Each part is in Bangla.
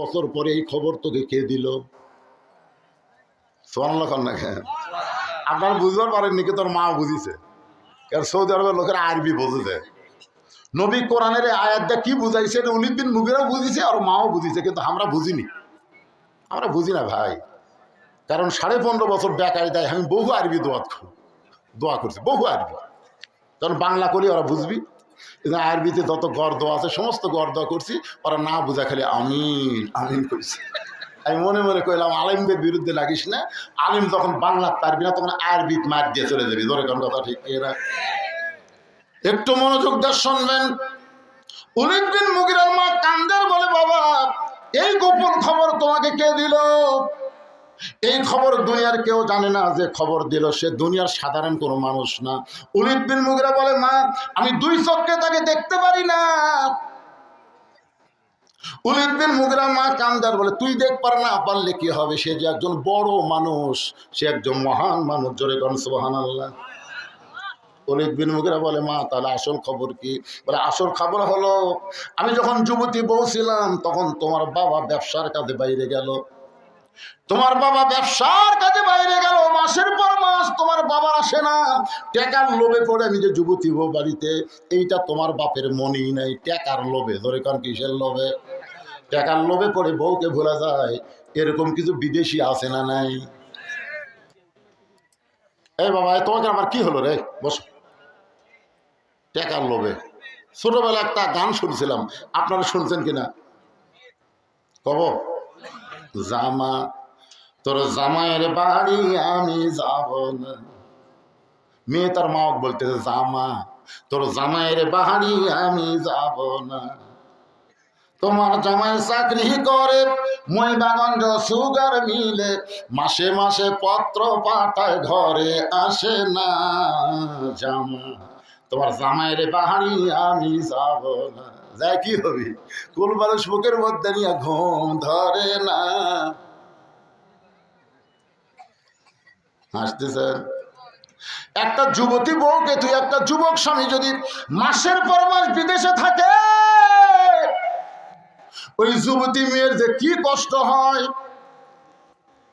বছর পরে এই খবর তোকে কে দিল? সোয়াল্লা খান আপনারা বুঝতে পারেননি কি তোর মা বুঝিছে। কারণ সৌদি আরবের লোকেরা আরবি বুঝেছে। নবী কোরআনের আয়াতটা কি বুঝাইছে বিন মুগিরাও বুঝিছে আর মাও বুঝিছে, কিন্তু আমরা বুঝিনি। আমরা বুঝি না ভাই। কারণ সাড়ে পনেরো বছর বেকারি দেয় আমি বহু আরবি দোয়া দোয়া করছি, বহু আরবি। কারণ বাংলা করি ওরা বুঝবি। আরবিতে যত গর্দ আছে, সমস্ত গর্দ করছি, ওরা না বুঝা খালি আমিন আমিন করছি আমি মনে মনে কইলাম, আলিমদের বিরুদ্ধে লাগিস না। আলিম যখন বাংলা পারবি না, তখন আরবি মার দিয়ে চলে যাবি। ধরে কোন কথা ঠিক এরা একটু মনোযোগ দিয়ে শুনবেন। বিন মুগিরার মা কান্দার বলে, বাবা, এই গোপন খবর তোমাকে কে দিল? এই খবর দুনিয়ার কেউ জানে না যে খবর দিল। সে দুনিয়ার সাধারণ কোনো মানুষ না। উলিদ বিন মুগিরা বলে, মা, আমি দুই চোখে তাকে দেখতে পারি না। উলিদ বিন মুগিরা মা কান্দার বলে, তুই দেখ পার না, পারলে কি হবে? সে যে একজন বড় মানুষ, সে একজন মহান মানুষ। জোরে করেন সুবহান আল্লাহ অলিদ বিন মুগিরা বলে, মা, তাহলে আসল খবর কি? বলে, আসল খবর হলো, আমি যখন যুবতী বউ ছিলাম, তখন তোমার বাবা ব্যবসার কাজে বাইরে গেল। তোমার বাবা ব্যবসার কাজে বাইরে গেল মাসের পর মাস তোমার বাবা আসে না। টেকার লোভে পড়ে আমি যে যুবতী বউ বাড়িতে। এইটা তোমার বাপের মনেই নাই টেকার লোভে ধরে কান কিসের লোভে? টেকার লোভে পড়ে বউকে ভোলা যায় এরকম কিছু বিদেশি আছে না নাই? এই বাবা তোমাকে আমার কি হলো রে? বস। টেকার লোভে। ছোটবেলা একটা গান শুনছিলাম আপনারা শুনছেন কিনা? কব। জামা, তোর জামাইয়ের বাড়ি আমি যাব না। মেয়ে তার মা বলতেছে, জামা, তোর জামাইয়ের বাড়ি আমি যাব না। তোমার জামাই চাকরি করে মই মহিমাগঞ্জ সুগার মিলে, মাসে মাসে পত্র পাঠায়, ঘরে আসে না জামা। তোমার জামাইয়ের বাহারি আমি যাব না। যাই কি হবে? কুল মানুষ বুকের মধ্যে নিয়ে ঘুম ধরে না। হাসতেছেন একটা যুবতী বউকে তুই একটা যুবক স্বামী যদি মাসের পর মাস বিদেশে থাকে, ওই যুবতী মেয়ের যে কি কষ্ট হয়?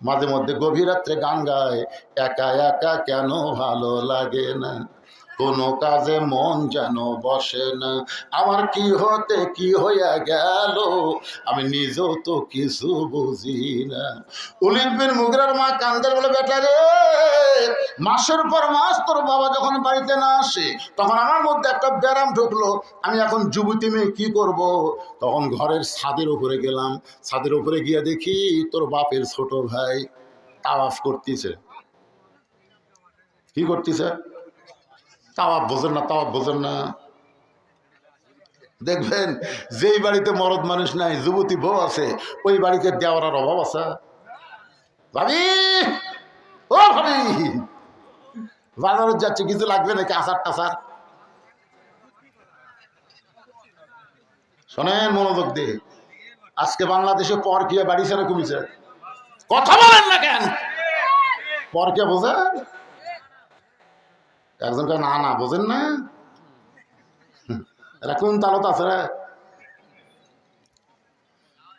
মাঝে মধ্যে গভীর রাত্রে গান গায়, একা একা কেন ভালো লাগে না? কোনো কাজে মন যেন বসে না। আমার কি হতে, কি হইয়া গেল? আমি নিজেও তো কিছু বুঝি না। উলিদ মুগরার মা কান্দের বলে, বেটা রে, মাসের পর মাস তোর বাবা যখন বাড়িতে না আসে, তখন আমার মধ্যে একটা ব্যারাম ঢুকলো। আমি এখন যুবতী মেয়ে, কি করব? তখন ঘরের ছাদের উপরে গেলাম। ছাদের উপরে গিয়ে দেখি তোর বাপের ছোট ভাই তাওয়াফ করতেছে। কি করতেছে? তাওয়াব বোঝেন না তাওয়াব বোঝেন না। দেখবেন, যেই বাড়িতে মরদ মানুষ নাই, যুবতী বউ আছে, ওই বাড়িতে দেওয়ার অভাব আছে। ভাবি, ও ভাবি, বাজারে যাচ্ছে, কিছু লাগবে নাকি আচার টাচার? শোনেন, মনোযোগ দিয়ে। আজকে বাংলাদেশে পর কিয়া বাড়ি ছেড়ে কমিছে কথা বলেন না কেন? পর কে বোঝেন? একজন কয় না না, বোঝেন না। এরা কোন তালত আছে রে?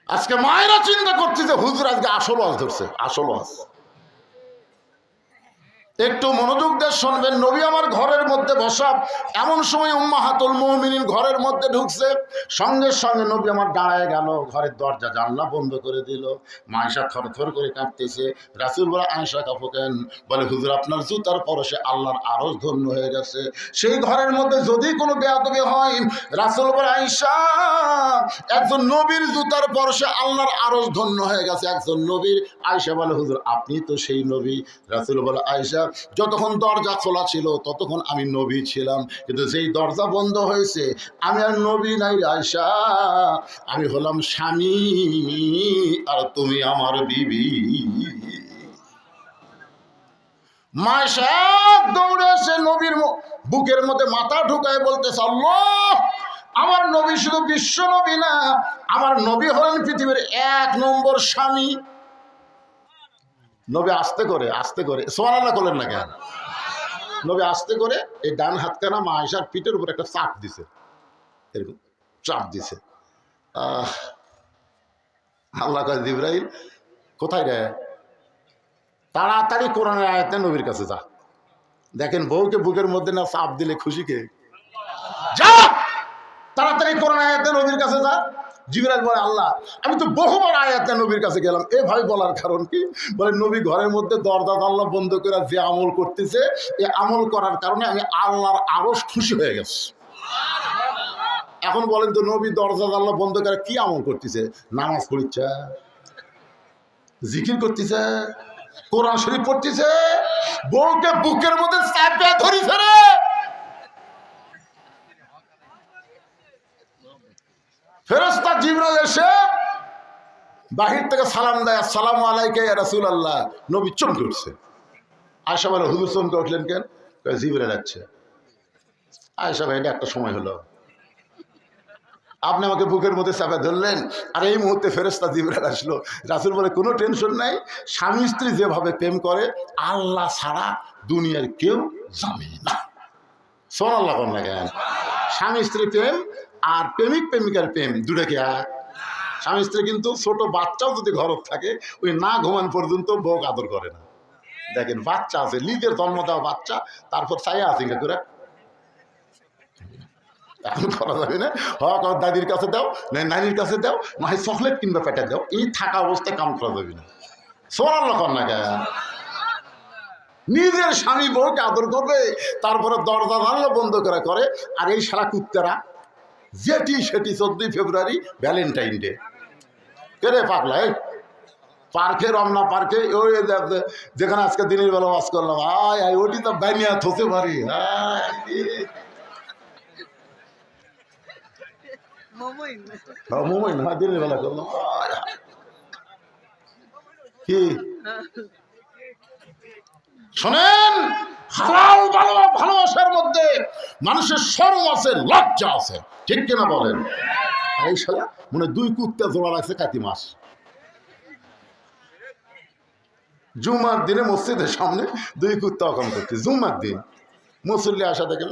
আজকে মায়েরা চিন্তা করছে যে হুজুর আজকে আসল আজ ধরছে, আসল আজ একটু মনোযোগ দিয়ে শুনবেন, নবী আমার ঘরের মধ্যে বসা, এমন সময় উম্মাহাতুল মুমিনিন ঘরের মধ্যে ঢুকছে। সঙ্গে সঙ্গে নবী আমার দাঁড়ায় গেল, ঘরের দরজা, জানলা বন্ধ করে দিল। মায়েশা থর থর করে কাঁপতেছে রাসুল বলে, আয়েশা কাপকেন বলে, হুজুর, আপনার জুতার পরশে আল্লাহর আরজ ধন্য হয়ে গেছে। সেই ঘরের মধ্যে যদি কোনো বেয়াদবি হয়, রাসুল বলে, আয়েশা, একজন নবীর জুতার পরশে আল্লাহর আরজ ধন্য হয়ে গেছে। একজন নবীর, আয়েশা বলে, হুজুর, আপনি তো সেই নবী। রাসুল বলে, আয়েশা যতক্ষণ দরজা খোলা ছিল, ততক্ষণ আমি নবী ছিলাম। কিন্তু যেই দরজা বন্ধ হয়েছে, আমি আর নবী নাই আয়সা আমি হলাম স্বামী, আর তুমি আমার বিবি। দৌড়ে এসে নবীর বুকের মধ্যে মাথা ঢুকায় বলতেছে, আল্লাহ, আমার নবী শুধু বিশ্ব নবী না, আমার নবী হলেন পৃথিবীর এক নম্বর স্বামী। নবী আস্তে করে আস্তে করে সোয়ান আল্লাহ করলেন না কেন? নবী আস্তে করে এই ডান হাতখানা মা আয়সার পিঠের উপর একটা চাপ দিছে। এরকম চাপ দিছে। আল্লাহ কয়, জিব্রাইল, কোথায় রে? তাড়াতাড়ি কোরআনের আয়াতে নবীর কাছে যা। দেখেন বউকে বুকের মধ্যে না চাপ দিলে খুশিকে যা! তাড়াতাড়ি কোরআন আয়াতে নবীর কাছে যা। জিবরাইল বলে, আল্লাহ, আমি তো বহুবার আয়াতে নবীর কাছে গেলাম। এভাবে বলার কারণ কি? বলে, নবী ঘরের মধ্যে দরজা আল্লাহ বন্ধ করে যে আমল করতেছে এই আমল করার কারণে আমি আল্লাহর আরও খুশি হয়ে গেছি। এখন বলেন তো, নবী দরজা আল্লাহ বন্ধ করে কি আমল করতেছে? নামাজ পড়িচ্ছে, জিকির করতেছে, কোরআন শরীফ পড়তেছে, বউকে বুকের মধ্যে চাপে ধরিছে রে। ফেরস্তা জিবরাল এসে বাহির থেকে সালাম দেয় সালাম আলাইকে রাসুল আল্লাহ নবী চমকে উঠছে। আয়সা বলে, হুজুর চমকে উঠলেন কেন? কয় জিবরাল যাচ্ছে আয়সা ভাই, একটা সময় হলো। আপনি আমাকে বুকের মধ্যে চাপে ধরলেন, আর এই মুহূর্তে ফেরস্তা জিবরাল আসলো। রাসুল বলে, কোনো টেনশন নাই। স্বামী স্ত্রী যেভাবে প্রেম করে, আল্লাহ ছাড়া দুনিয়ার কেউ জানে না। শোন আল্লাহ কন কেন? স্বামী স্ত্রী প্রেম আর প্রেমিক, প্রেমিকার প্রেম দুটাকে এক? স্বামী স্ত্রী কিন্তু ছোট বাচ্চাও যদি ঘরত থাকে, ওই না ঘুমান পর্যন্ত বউ আদর করে না। দেখেন, বাচ্চা আছে, নিজের জন্ম দেওয়া বাচ্চা, তারপর চাইয়া আছে করে। এখন করা যাবে না। কর দাদির কাছে দাও, না নানির কাছে দাও, না হয় চকলেট কিংবা পেটে দাও, এই থাকা অবস্থায় কাম করা যাবে না। সোনার লক্ষণ না কেন নিজের স্বামী বউকে আদর করবে, তারপরে দরজা জানলা বন্ধ করে করে, আর এই সারা কুত্তারা যেটি সেটি চোদ্দই ফেব্রুয়ারি ভ্যালেন্টাইন ডে কেরে পাগলা এই পার্কে রমনা পার্কে ওই যেখানে আজকে দিনের বেলা বাস করলাম আয় আয় ওটি তো ব্যানিয়া থতে পারি এ। হ্যাঁ, দিনের বেলা করলাম। কি শোনেন হালাল ভালো ভালোবাসার মধ্যে মানুষের শরম আছে লজ্জা আছে। ঠিক কিনা বলেন? এই শালা মনে দুই কুত্তা জোড়া লাগছে কাতি মাস। জুমার দিনে মসজিদের সামনে দুই কুত্তা অকাম করছে। জুমার দিন মুসল্লি আসা দেখে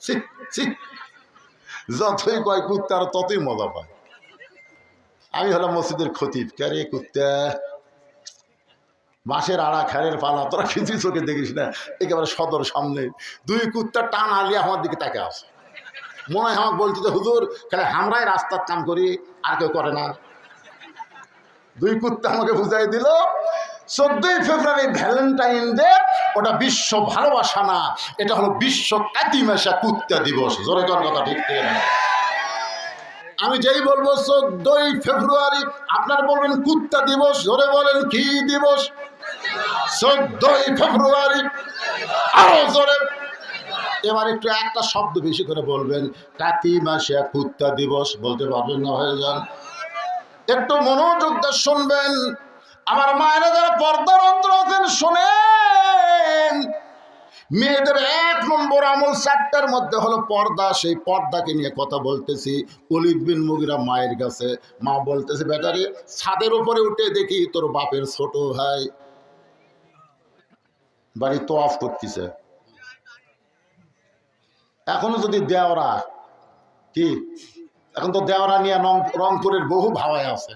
ছি, ছি। যতই কয় কুত্তা আর ততই মজা পায়। আমি হলাম মসজিদের খতিব। ক্যারে কুত্তা? বাঁশের আড়া খ্যারের পালা, তোরা কিছু চোখে দেখিস না। একেবারে সদর সামনে। দুই কুত্তা টান আলিয়ে আমার দিকে তাকে আসে মনে হয় আমাকে বলতে যে, হুজুর, খেলে আমরাই রাস্তার কাম করি, আর কেউ করে না। দুই কুত্তা আমাকে বুঝাই দিল, চোদ্দই ফেব্রুয়ারি ভ্যালেন্টাইন ডে, ওটা বিশ্ব ভালোবাসা না। এটা হলো বিশ্ব কাতিমেশা কুত্তা দিবস। জোরে কথা ঠিক থেকে না আমি যেই বলব, চোদ্দই ফেব্রুয়ারি আপনার বলবেন, কুত্তা দিবস ধরে বলেন, কি দিবস? চোদ্দই ফেব্রুয়ারি, আরও জোরে। এবার একটু একটা শব্দ বেশি করে বলবেন, কাতি মাসে কুত্তা দিবস, বলতে পারবেন না হয়ে যান একটু মনোযোগ দিয়ে শুনবেন, আমার মায়েরা যারা পর্দার অন্তর আছেন, শোনেন। মেয়েদের এক নম্বর আমল চারটার মধ্যে হলো পর্দা। সেই পর্দাকে নিয়ে কথা বলতেছি। অলিদ বিন মুগিরা মায়ের কাছে মা বলতেছে বেটারে ছাদের উপরে উঠে দেখি তোর বাপের ছোট ভাই বাড়ি তো অফ করতেছে। এখনও যদি দেওরা কি? এখন তো দেওরা নিয়ে রংপুরের বহু ভাবায় আছে।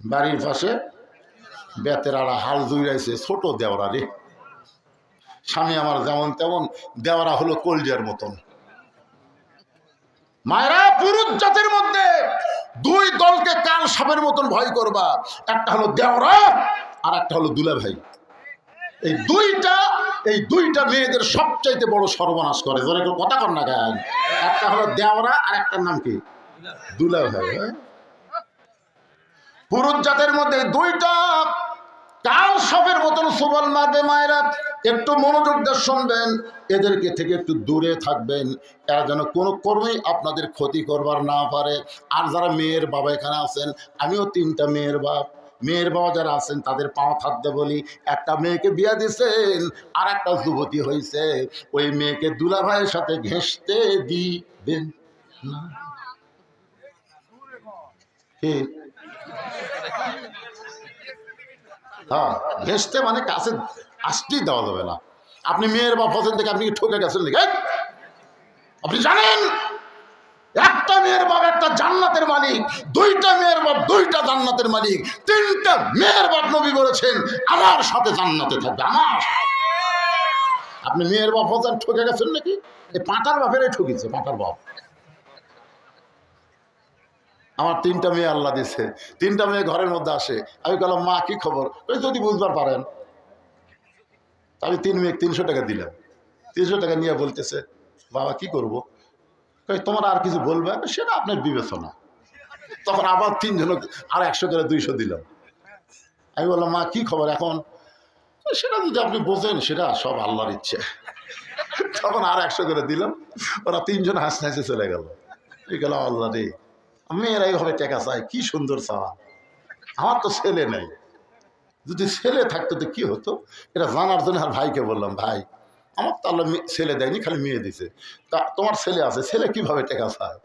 বাড়ির পাশে বেতের আড়া হাল জুড়াইছে ছোট দেওরা রে। স্বামী আমার যেমন তেমন, দেওয়ারা হলো কলজার মতন। মায়েরা পুরুষ জাতির মধ্যে দুই দলকে কাল সাপের মতন ভয় করবা। একটা হলো দেওরা আর একটা হলো দুলা ভাই এই দুইটা এই দুইটা মেয়েদের সবচাইতে বড় সর্বনাশ করে। ধরে কথা কর না কেন? একটা হলো দেওরা আর একটার নাম কি? দুলা ভাই হ্যাঁ? পুরুষ জাতের মধ্যে দুইটা কাল সাপের মতন সুবল মারবে মায়েরা একটু মনোযোগ দিয়ে শুনবেন, এদেরকে থেকে একটু দূরে থাকবেন। এরা যেন কোনো কর্মেই আপনাদের ক্ষতি করবার না পারে। আর যারা মেয়ের বাবা এখানে আছেন, আমিও তিনটা মেয়ের বাপ। মেয়ের বাবা যারা আছেন, তাদের পাও থাকতে বলি। একটা মেয়েকে বিয়া দিছেন, আর একটা যুবতী হয়েছে ওই মেয়েকে দুলা ভাইয়ের সাথে ঘেঁষতে দিবেন হ্যাঁ ঘেসতে মানে কাছে আসতেই দেওয়া যাবে না। আপনি মেয়ের বা পছন্দ থেকে আপনি ঠকে গেছেন এই? আপনি জানেন, একটা মেয়ের বাপ, একটা জান্নাতের মালিক, দুইটা মেয়ের বাপ, দুইটা জান্নাতের মালিক, তিনটা মেয়ের বাপ নবী বলেছেন, আমার সাথে জান্নাতে থাকবে, আমার। আপনি মেয়ের বাপ হতেন, ঠকে গেছেন নাকি? এই পাঁটার বাপেরাই ঠকিছে, পাঁটার বাপ। আমার তিনটা মেয়ে আল্লাহ দিছে, তিনটা মেয়ে ঘরের মধ্যে আসে। আমি বললাম মা, কি খবর? ওই যদি বুঝবার পারেন। আমি তিন মেয়ে, তিনশো টাকা দিলাম। তিনশো টাকা নিয়ে বলতেছে, বাবা, কি করব? তোমার আর কিছু বলবে? সেটা আপনার বিবেচনা। তখন আবার তিনজন, আর একশো করে দুইশো দিলাম। আমি বললাম, মা, কি খবর এখন? সেটা যদি আপনি বোঝেন, সেটা সব আল্লাহর ইচ্ছে। তখন আর একশো করে দিলাম, ওরা তিনজন হাসতে হাসতে চলে গেল। এই গেলাম, আল্লাহ রে মেয়েরা এইভাবে টেকা চায়, কি সুন্দর চাওয়া। আমার তো ছেলে নেই। যদি ছেলে থাকতো তো কি হতো? এটা জানার জন্য আর ভাইকে বললাম, ভাই, আমার তো আল্লাহ ছেলে দেয়নি, খালি মেয়ে দিছে। তা তোমার ছেলে আছে, ছেলে কীভাবে টেকা চায়?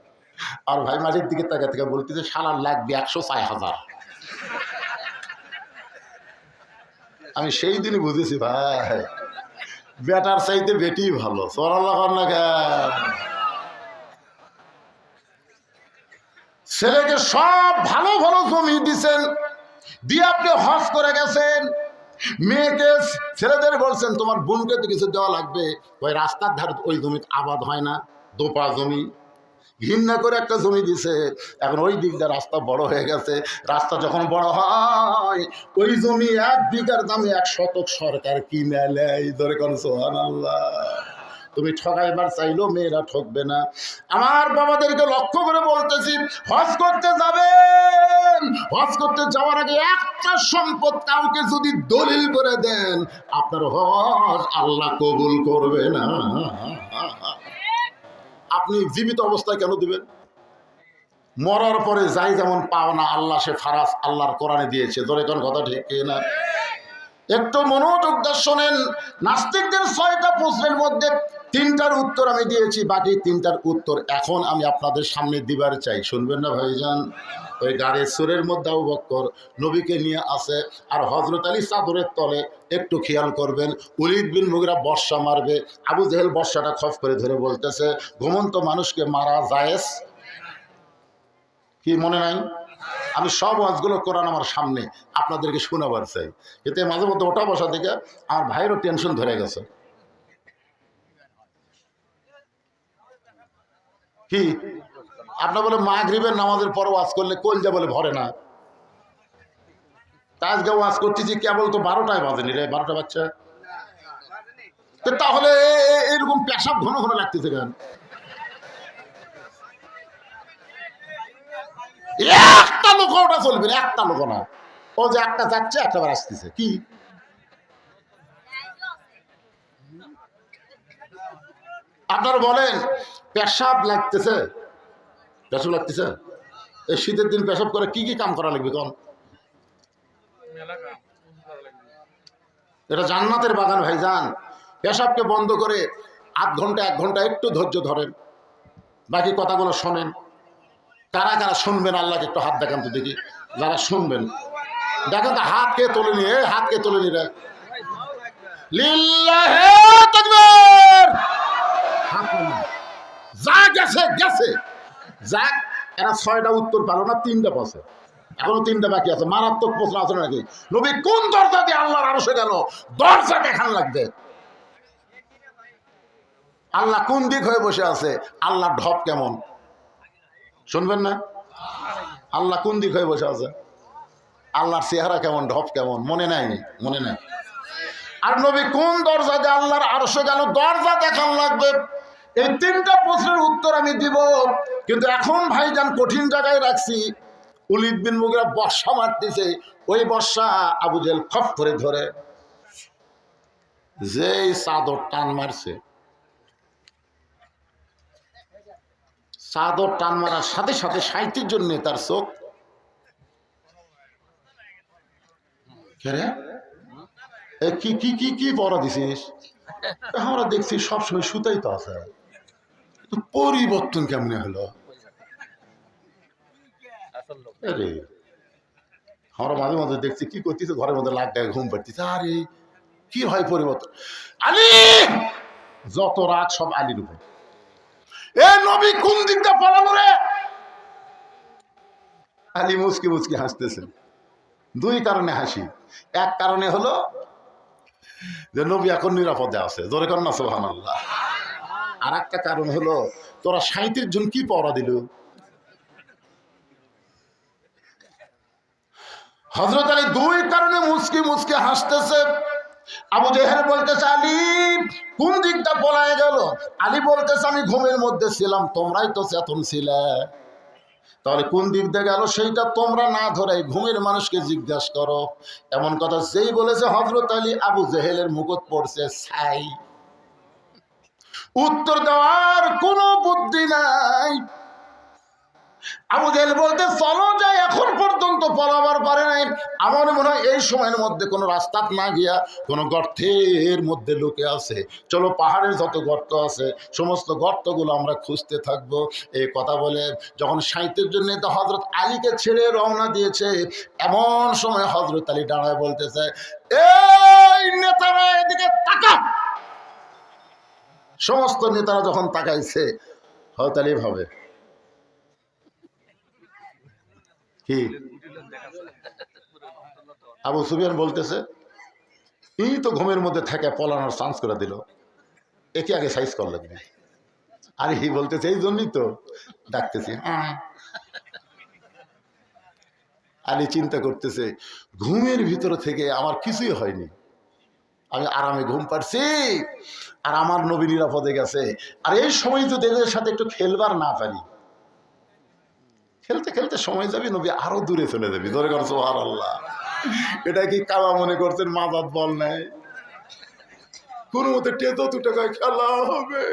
আর ভাই মাঝের দিকে তাকা থেকে বলতেছে সালার লাগবে একশো ছয় হাজার। আমি সেই দিনই বুঝেছি, ভাই, বেটার চাইতে বেটি ভালো। সরাল্লা না? ছেলেকে সব ভালো ভালো জমি দিছেন। দিয়ে আপনি হজ করে গেছেন। মেয়েকে, ছেলেদের বলছেন, তোমার বোনকে তো কিছু দেওয়া লাগবে। ওই রাস্তার ধারে ওই জমি আবাদ হয় না, দোপা জমি। ঘৃণা করে একটা জমি দিছে। এখন ওই দিক দিয়ে রাস্তা বড় হয়ে গেছে। রাস্তা যখন বড় হয়, ওই জমি এক বিঘার দামে এক শতক সরকার কিনে নেয়। ধরে কোন সোহান আল্লাহ তুমি ঠকাইবার চাইলেও মেয়েরা ঠকবে না। আমার বাবাদেরকে লক্ষ্য করে বলতেছি, হজ করতে যাবেন। হজ করতে যাওয়ার আগে একটা সম্পদ কাউকে যদি দলিল করে দেন, আপনার হজ আল্লাহ কবুল করবে না। আপনি জীবিত অবস্থায় কেন দিবেন? মরার পরে যাই যেমন পাওনা আল্লাহ সে ফারাস আল্লাহর কোরআনে দিয়েছে। ধরে কোন কথা ঠিক না? একটু মনোযোগ দিয়ে শোনেন, নাস্তিকদের ছয়টা প্রশ্নের মধ্যে তিনটার উত্তর আমি দিয়েছি, বাকি তিনটার উত্তর এখন আমি আপনাদের সামনে দিবার চাই। শুনবেন না ভাইজান? ওই গাড়ির সুরের মধ্যে আবু নবীকে নিয়ে আসে আর হজরত আলী চাদরের তলে একটু খেয়াল করবেন, উলিদ বিন মুগরা বর্ষা মারবে, আবু জেহেল বর্ষাটা খফ করে ধরে বলতেছে, ঘুমন্ত মানুষকে মারা জায়েজ কি মনে নাই? আমি সব ওয়াজগুলো কোরআন আমার সামনে আপনাদেরকে শোনাবার চাই। এতে মাঝে মধ্যে ওটা বসা থেকে আমার ভাইয়েরও টেনশন ধরে গেছে। কি? আপনার বলে মা মাগরিবের নামাজের পর ওয়াজ করলে কলজা বলে ভরে না। তা আজকে ওয়াজ করতেছি কেবল তো বারোটায় বাজেনি রে, বারোটা বাচ্চা তো তাহলে এরকম পেশাব ঘন ঘন লাগতেছে কেন? একটা লোক ওটা চলবে একটা লোক না। ও যে একটা যাচ্ছে, একটা বার আসতেছে। কি? আপনারা বলেন, পেশাব লাগতেছে। পেশাব লাগতেছে? এই শীতের দিন পেশাব করে কি কি কাম করা লাগবে কন? এটা জান্নাতের বাগান ভাই যান পেশাবকে বন্ধ করে আধ ঘণ্টা, এক ঘণ্টা একটু ধৈর্য ধরেন। বাকি কথাগুলো শোনেন। কারা কারা শুনবেন, আল্লাহকে একটু হাত দেখান তো দেখি। যারা শুনবেন। দেখেন তো হাত কে তোলেনি এ হাত কে তোলেনি রে লিল্লাহে নামান। যা গেছে গেছে। যাক এরা ছয়টা উত্তর পারো না, তিনটা পাশে এখনও তিনটা বাকি আছে। মারাত্মক প্রশ্ন আছে নাকি? নবী কোন দরজা দিয়ে আল্লাহর আরশে গেল? দরজা দেখান লাগবে। আল্লাহ কোন দিক হয়ে বসে আছে? আল্লাহ ঢপ কেমন? শুনবেন না? আল্লাহ কোন দিক হয়ে বসে আছে? আল্লাহর চেহারা কেমন, ঢপ কেমন? মনে নাই মনে নাই। আর নবী কোন দরজা দিয়ে আল্লাহর আরশে গেল? দরজা দেখান লাগবে। এই তিনটা প্রশ্নের উত্তর আমি দিব, কিন্তু এখন ভাইজান কঠিন জায়গায় রাখছি। উলিদ বিন মুগরা বর্ষা মারতেছে, ওই বর্ষা আবু জেল খপ করে ধরে। যেই চাদর টান মারছে, চাদর টান মারার সাথে সাথে সাহিত্যের জন্য তার চোখ। কি কি কি কি পড়া দিছিস আমরা দেখছি সবসময় সুতাই তো আছে। পরিবর্তন কেমনে হলো? আরে, আমরা মাঝে মাঝে দেখছি কি করতেছে, ঘরের মধ্যে লাখ টাকা ঘুম পাড়তেছে। আরে, কি হয় পরিবর্তন? আলী! যত রাগ, সব আলীর উপর। এ নবী কোন দিকটা পালালো রে? আলী মুচকি মুচকি হাসতেছেন দুই কারণে হাসি। এক কারণে হলো যে নবী এখন নিরাপদে আছে। জোরে করেন না সোহান আল্লাহ আর একটা কারণ হলো, তোরা সাঁত্রিশ জন কি পড়া দিল? হজরত আলী দুই কারণে মুচকি মুচকি হাসতেছে। আবু জেহেল বলতেছে, আলী, কোন দিকটা পলায় গেল? আলী বলতেছে, আমি ঘুমের মধ্যে ছিলাম, তোমরাই তো চেতন ছিলে। তাহলে কোন দিক দিয়ে গেল? সেইটা তোমরা না ধরে ঘুমের মানুষকে জিজ্ঞাসা করো। এমন কথা যেই বলেছে হজরত আলী, আবু জেহেলের মুকুট পড়ছে ছাই। উত্তর দেওয়ার কোনো বুদ্ধি নাই। আবু জেহেল বলতে, চলো যাই, এখন পর্যন্ত পলাবার পারে নাই। আমার মনে হয় এই সময়ের মধ্যে কোনো রাস্তা না গিয়া কোনো গর্তের মধ্যে লুকে আছে। চলো, পাহাড়ের যত গর্ত আছে, সমস্ত গর্তগুলো আমরা খুঁজতে থাকব। এই কথা বলে যখন সাহিত্যের জন্য তো হজরত আলীকে ছেড়ে রওনা দিয়েছে, এমন সময় হজরত আলী দাঁড়ায় বলতেছে, এই নেতারা, এদিকে তাকা সমস্ত নেতারা যখন তাকাইছে হজরত আলী ভাবে। কি? আবু সুবিয়ান বলতেছে, এই তো ঘুমের মধ্যে থাকে পলানোর চান্স করে দিল। একে আগে সাইজ করা লাগবে আর হি বলতেছে, এই জন্যই তো ডাকতেছি আলী চিন্তা করতেছে, ঘুমের ভিতর থেকে আমার কিছুই হয়নি। আমি আরামে ঘুম পাচ্ছি আর আমার নবী নিরাপদে গেছে। আর এই সময় যদি এদের সাথে একটু খেলবার না পারি, খেলতে খেলতে সময় যাবি, নবী আরও দূরে চলে যাবি। ধরে করছ আর আল্লাহ এটা কি কাবা মনে করছেন? মাদাত বল নাই। কোন মতে টেতো দু টাকায় খেলা হবে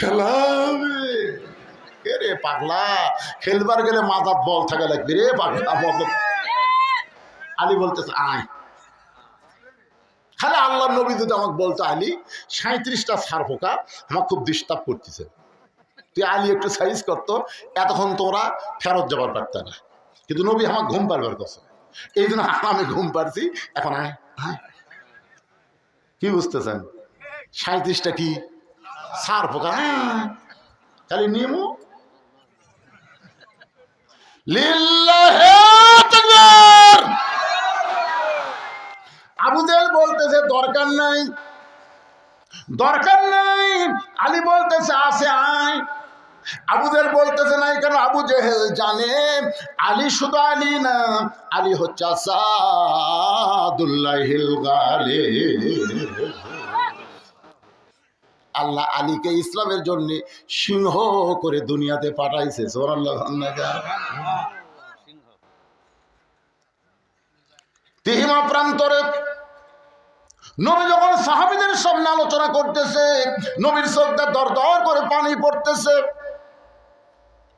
খেলা হবে। রে পাগলা? খেলবার গেলে মাদাত বল থাকা লাগবে রে পাগলা আলী বলতেছে, আয়। খালি আল্লাহ নবী যদি আমাকে বলতো, আলী সাঁত্রিশটা সার পোকা আমার খুব ডিস্টার্ব করতেছে। তুই আলী একটু সাইজ করতো, এতক্ষণ তোরা ফেরত যাবার পারত না। কিন্তু নবী আমার ঘুম পারবার কথা এই জন্য আমি ঘুম পারছি এখন আয় কি বুঝতেছেন? সাঁত্রিশটা কি? সার পোকা হ্যাঁ খালি নিয়মও লিল্লাহে তাকবীর আবু জেল বলতেছে দরকার নাই দরকার নাই। আলী বলতেছে আসে আয়। আবুদের বলতেছে, নাই কেন? আবু জেহেল জানে। আলী শুধু আলী না, আলী হচ্ছে। আল্লাহ আলীকে ইসলামের জন্য সিংহ করে দুনিয়াতে পাঠাইছে তিহিমা প্রান্তরে নবী যখন সাহাবিদের সামনে আলোচনা করতেছে নবীর শ্রদ্ধা দর দর করে পানি পড়তেছে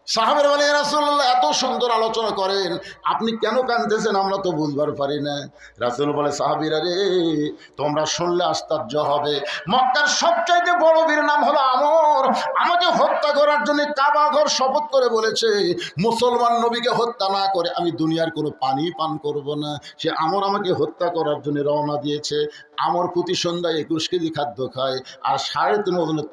সাহাবের বলে রাসুল্লাহ এত সুন্দর আলোচনা করেন। আপনি কেন কানতেছেন আমরা তো বুঝবার পারি না। রাসুল বলে, সাহাবিরা রে, তোমরা শুনলে আশ্চর্য হবে। মক্কার সবচাইতে বড় বীর নাম হলো আমর। আমাকে হত্যা করার জন্য কাবা ঘর শপথ করে বলেছে, মুসলমান নবীকে হত্যা না করে আমি দুনিয়ার কোনো পানি পান করব না। সে আমর আমাকে হত্যা করার জন্য রওনা দিয়েছে। আমর প্রতি সন্ধ্যায় একুশ কেজি খাদ্য খায় আর সাড়ে তিন ওজনের